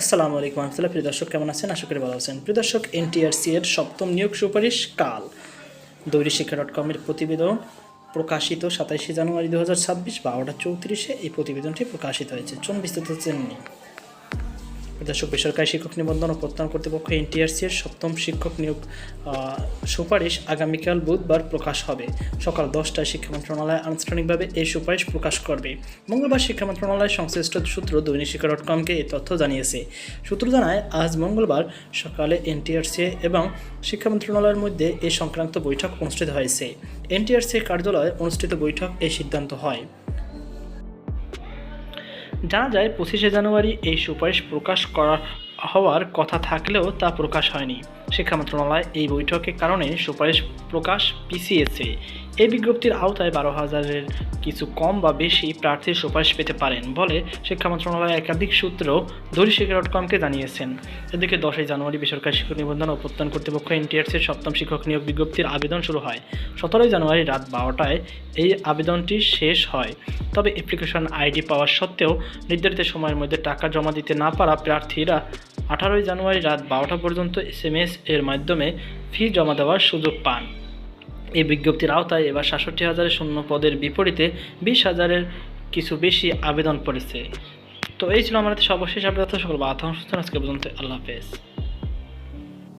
আসসালামু আলাইকুম আহমতুল্লাহ, প্রিয় দর্শক, কেমন আছেন? আশা করি ভালো আছেন। প্রিয় দর্শক, এনটিআরসি এর সপ্তম নিয়োগ সুপারিশ কাল। দৈরী শিক্ষা ডট কমের প্রতিবেদন প্রকাশিত সাতাইশে জানুয়ারি দু হাজার ছাব্বিশ, বারোটা চৌত্রিশে এই প্রতিবেদনটি প্রকাশিত হয়েছে। চলুন বিস্তারিত জেনে দর্শক বেসরকারি শিক্ষক নিবন্ধন ও প্রত্যয়ন কর্তৃপক্ষ এনটিআরসি এর সপ্তম শিক্ষক নিয়োগ সুপারিশ আগামীকাল বুধবার প্রকাশ হবে। সকাল দশটায় শিক্ষা মন্ত্রণালয় আনুষ্ঠানিকভাবে এই সুপারিশ প্রকাশ করবে। মঙ্গলবার শিক্ষা মন্ত্রণালয় সংশ্লিষ্ট সূত্র দৈনিক শিক্ষা ডট কমকে এই তথ্য জানিয়েছে। সূত্র জানায়, আজ মঙ্গলবার সকালে এনটিআরসি এবং শিক্ষা মন্ত্রণালয়ের মধ্যে এ সংক্রান্ত বৈঠক অনুষ্ঠিত হয়েছে। এনটিআরসি কার্যালয়ে অনুষ্ঠিত বৈঠক এই সিদ্ধান্ত হয়। জানা যায় পঁচিশে জানুয়ারি এই সুপারিশ প্রকাশ করা হওয়ার কথা থাকলেও তা প্রকাশ হয়নি। শিক্ষা মন্ত্রণালয় এই বৈঠকের কারণে সুপারিশ প্রকাশ পিছিয়েছে। এই বিজ্ঞপ্তির আওতায় বারো হাজারের কিছু কম বা বেশি প্রার্থীর সুপারিশ পেতে পারেন বলে শিক্ষা মন্ত্রণালয় একাধিক সূত্র দৈরিক শিক্ষা ডট কমকে জানিয়েছেন। এদিকে দশই জানুয়ারি বেসরকারি শিক্ষক নিবন্ধন ও প্রত্যয়ন কর্তৃপক্ষ এনটিআরসির সপ্তম শিক্ষক নিয়োগ বিজ্ঞপ্তির আবেদন শুরু হয়। সতেরোই জানুয়ারি রাত বারোটায় এই আবেদনটি শেষ হয়। তবে অ্যাপ্লিকেশন আইডি পাওয়া সত্ত্বেও নির্ধারিত সময়ের মধ্যে টাকা জমা দিতে না পারা প্রার্থীরা আঠারোই জানুয়ারি রাত বারোটা পর্যন্ত এস এর মাধ্যমে ফি জমা দেওয়ার সুযোগ পান। এই বিজ্ঞপ্তির আওতায় এবার সাতষট্টি হাজারের শূন্য পদের বিপরীতে বিশ হাজারের কিছু বেশি আবেদন পড়েছে। তো এই ছিল আমাদের সর্বশেষ আপডেট। সকল বা বাধা আজকে পর্যন্ত আল্লাহ হাফেজ।